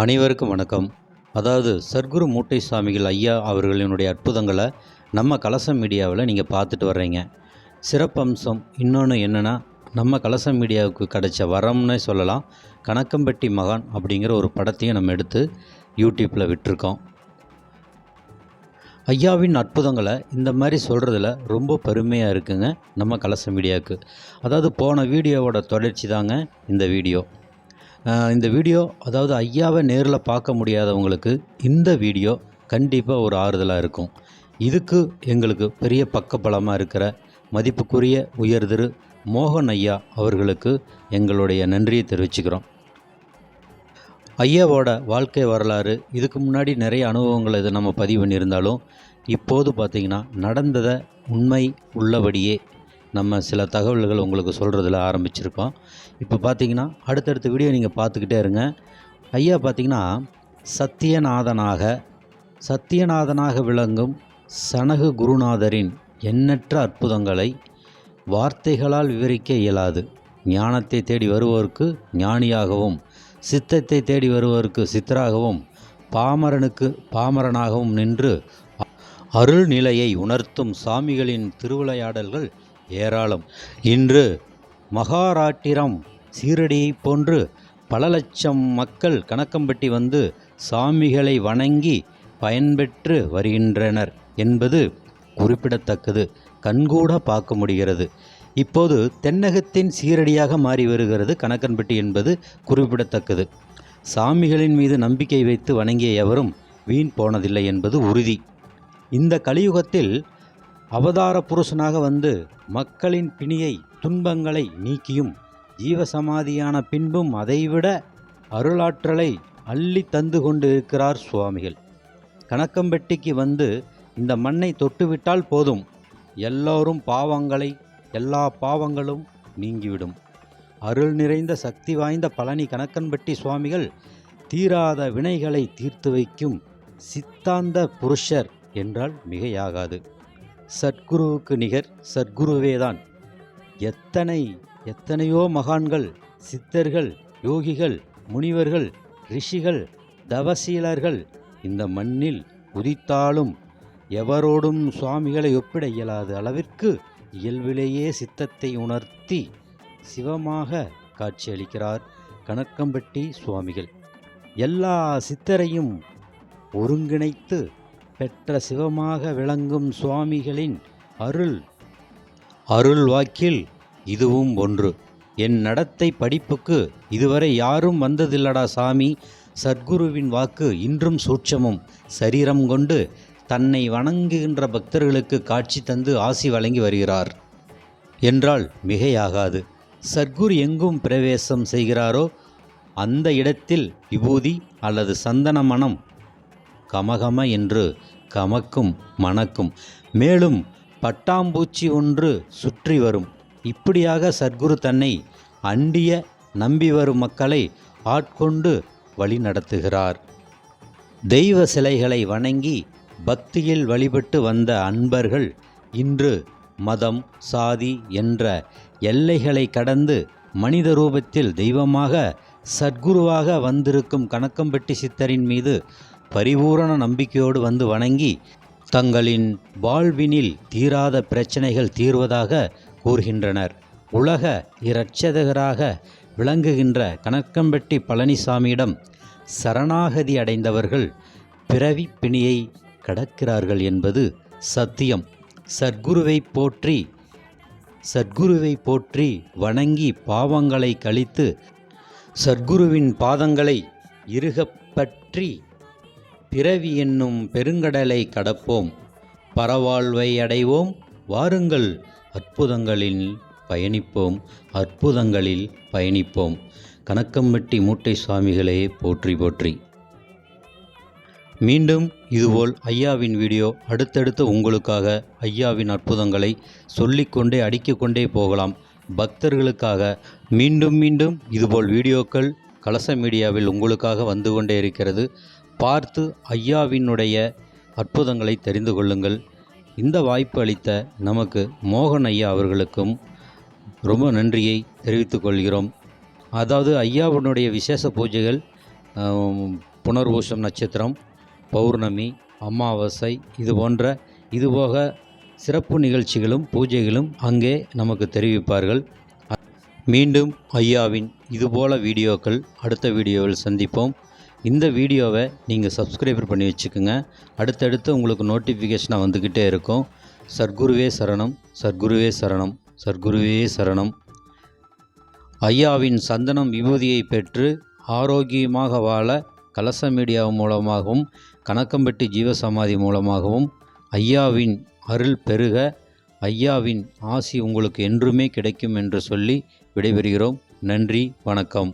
அனைவருக்கும் வணக்கம். அதாவது சர்க்குரு மூட்டை சாமிகள் ஐயா அவர்களினுடைய அற்புதங்களை நம்ம கலசம் மீடியாவில் நீங்கள் பார்த்துட்டு வர்றீங்க. சிறப்பம்சம் இன்னொன்று என்னென்னா நம்ம கலசம் மீடியாவுக்கு கிடைச்ச வரம்னே சொல்லலாம். கணக்கம்பட்டி மகான் அப்படிங்கிற ஒரு படத்தையும் நம்ம எடுத்து யூடியூப்பில் விட்டுருக்கோம். ஐயாவின் அற்புதங்களை இந்த மாதிரி சொல்கிறதுல ரொம்ப பெருமையாக இருக்குங்க நம்ம கலச மீடியாவுக்கு. அதாவது போன வீடியோவோட தொடர்ச்சி தாங்க இந்த வீடியோ. இந்த வீடியோ அதாவது ஐயாவை நேரில் பார்க்க முடியாதவங்களுக்கு இந்த வீடியோ கண்டிப்பாக ஒரு ஆறுதலாக இருக்கும். இதுக்கு எங்களுக்கு பெரிய பக்கபலமாக இருக்கிற மதிப்புக்குரிய உயர்திரு மோகன் ஐயா அவர்களுக்கு எங்களுடைய நன்றியை தெரிவிச்சுக்கிறோம். ஐயாவோட வாழ்க்கை வரலாறு இதுக்கு முன்னாடி நிறைய அனுபவங்களை இதை நம்ம பதிவு பண்ணியிருந்தாலும் இப்போது பார்த்திங்கன்னா நடந்ததை உண்மை உள்ளபடியே நம்ம சில தகவல்கள் உங்களுக்கு சொல்கிறதுல ஆரம்பிச்சிருக்கோம். இப்போ பார்த்தீங்கன்னா அடுத்தடுத்த வீடியோ நீங்கள் பார்த்துக்கிட்டே இருங்க. ஐயா பார்த்தீங்கன்னா சத்தியநாதனாக சத்தியநாதனாக விளங்கும் சனகு குருநாதரின் எண்ணற்ற அற்புதங்களை வார்த்தைகளால் விவரிக்க இயலாது. ஞானத்தை தேடி வருவோருக்கு ஞானியாகவும் சித்தத்தை தேடி வருவோருக்கு சித்தராகவும் பாமரனுக்கு பாமரனாகவும் நின்று அருள் நிலையை உணர்த்தும் சாமிகளின் திருவிளையாடல்கள் ஏராளம். இன்று மகாராட்டிரம் சீரடியைப் போன்று பல லட்சம் மக்கள் கணக்கம்பட்டி வந்து சாமிகளை வணங்கி பயன்பெற்று வருகின்றனர் என்பது குறிப்பிடத்தக்கது. கண்கூட பார்க்க முடிகிறது. இப்போது தென்னகத்தின் சீரடியாக மாறி வருகிறது கணக்கன்பட்டி என்பது குறிப்பிடத்தக்கது. சாமிகளின் மீது நம்பிக்கை வைத்து வணங்கிய எவரும் வீண் போனதில்லை என்பது உறுதி. இந்த கலியுகத்தில் அவதார புருஷனாக வந்து மக்களின் பிணியை துன்பங்களை நீக்கியும் ஜீவசமாதியான பின்பும் அதைவிட அருளாற்றலை அள்ளி தந்து கொண்டு இருக்கிறார் சுவாமிகள். கணக்கம்பட்டிக்கு வந்து இந்த மண்ணை தொட்டுவிட்டால் போதும். எல்லோரும் பாவங்களை எல்லா பாவங்களும் நீங்கிவிடும். அருள் நிறைந்த சக்தி வாய்ந்த பழனி கணக்கன்பட்டி சுவாமிகள் தீராத வினைகளை தீர்த்து வைக்கும் சித்தாந்த புருஷர் என்றால் மிகையாகாது. சத்குருவுக்கு நிகர் சத்குருவேதான். எத்தனை எத்தனையோ மகான்கள் சித்தர்கள் யோகிகள் முனிவர்கள் ரிஷிகள் தவசீலர்கள் இந்த மண்ணில் உதித்தாலும் எவரோடும் சுவாமிகளை ஒப்பிட இயலாத அளவிற்கு இயல்பிலேயே சித்தத்தை உணர்த்தி சிவமாக காட்சியளிக்கிறார் கணக்கம்பட்டி சுவாமிகள். எல்லா சித்தரையும் ஒருங்கிணைத்து பெற்ற சிவமாக விளங்கும் சுவாமிகளின் அருள். அருள் வாக்கில் இதுவும் ஒன்று. என் நடத்தை படிப்புக்கு இதுவரை யாரும் வந்ததில்லடா சாமி. சத்குருவின் வாக்கு இன்றும் சூட்சமும். சரீரம் கொண்டு தன்னை வணங்குகின்ற பக்தர்களுக்கு காட்சி தந்து ஆசி வழங்கி வருகிறார். என்றால் மிகையாகாது. சத்குரு எங்கும் பிரவேசம் செய்கிறாரோ அந்த இடத்தில் விபூதி அல்லது சந்தன மனம் கமகம என்று கமக்கும் மணக்கும். மேலும் பட்டாம்பூச்சி ஒன்று சுற்றி வரும். இப்படியாக சத்குரு தன்னை அண்டிய நம்பி வரும் மக்களை ஆட்கொண்டு வழி நடத்துகிறார். தெய்வ சிலைகளை வணங்கி பக்தியில் வழிபட்டு வந்த அன்பர்கள் இன்று மதம் சாதி என்ற எல்லைகளை கடந்து மனித ரூபத்தில் தெய்வமாக சத்குருவாக வந்திருக்கும் கணக்கம்பட்டி சித்தரின் மீது பரிபூரண நம்பிக்கையோடு வந்து வணங்கி தங்களின் வாழ்வினில் தீராத பிரச்சனைகள் தீர்வதாக கூறுகின்றனர். உலக இரட்சதகராக விளங்குகின்ற கணக்கம்பட்டி பழனிசாமியிடம் சரணாகதி அடைந்தவர்கள் பிறவி பிணியை கடக்கிறார்கள் என்பது சத்தியம். சத்குருவை போற்றி சத்குருவை போற்றி வணங்கி பாவங்களை கழித்து சத்குருவின் பாதங்களை இருகப்பற்றி பிறவி என்னும் பெருங்கடலை கடப்போம். பரவாழ்வை அடைவோம். வாருங்கள். அற்புதங்களில் பயணிப்போம். அற்புதங்களில் பயணிப்போம். கணக்கம்பட்டி மூட்டை சுவாமிகளே போற்றி போற்றி. மீண்டும் இதுபோல் ஐயாவின் வீடியோ அடுத்தடுத்து உங்களுக்காக ஐயாவின் அற்புதங்களை சொல்லிக்கொண்டே அடிக்கிக்கொண்டே போகலாம். பக்தர்களுக்காக மீண்டும் மீண்டும் இதுபோல் வீடியோக்கள் கலச மீடியாவில் உங்களுக்காக வந்து கொண்டே இருக்கிறது. பார்த்து ஐயாவினுடைய அற்புதங்களை தெரிந்து கொள்ளுங்கள். இந்த வாய்ப்பு அளித்த நமக்கு மோகன் ஐயா அவர்களுக்கும் ரொம்ப நன்றியை தெரிவித்துக் கொள்கிறோம். அதாவது ஐயாவினுடைய விசேஷ பூஜைகள் புனர்பூஷம் புனர்பூசம் நட்சத்திரம் பௌர்ணமி அமாவாசை இது போன்ற இதுபோக சிறப்பு நிகழ்ச்சிகளும் பூஜைகளும் அங்கே நமக்கு தெரிவிப்பார்கள். மீண்டும் ஐயாவின் இதுபோல வீடியோக்கள் அடுத்த வீடியோவில் சந்திப்போம். இந்த வீடியோவை நீங்கள் சப்ஸ்கிரைபர் பண்ணி வச்சுக்கோங்க. அடுத்தடுத்து உங்களுக்கு நோட்டிஃபிகேஷனாக வந்துக்கிட்டே இருக்கும். சர்க்குருவே சரணம் சர்க்குருவே சரணம் சர்க்குருவே சரணம். ஐயாவின் சந்தனம் விபூதியை பெற்று ஆரோக்கியமாக வாழ கலச மீடியா மூலமாகவும் கணக்கம்பட்டி ஜீவசமாதி மூலமாகவும் ஐயாவின் அருள் பெருக ஐயாவின் ஆசி உங்களுக்கு என்றுமே கிடைக்கும் என்று சொல்லி விடைபெறுகிறோம். நன்றி வணக்கம்.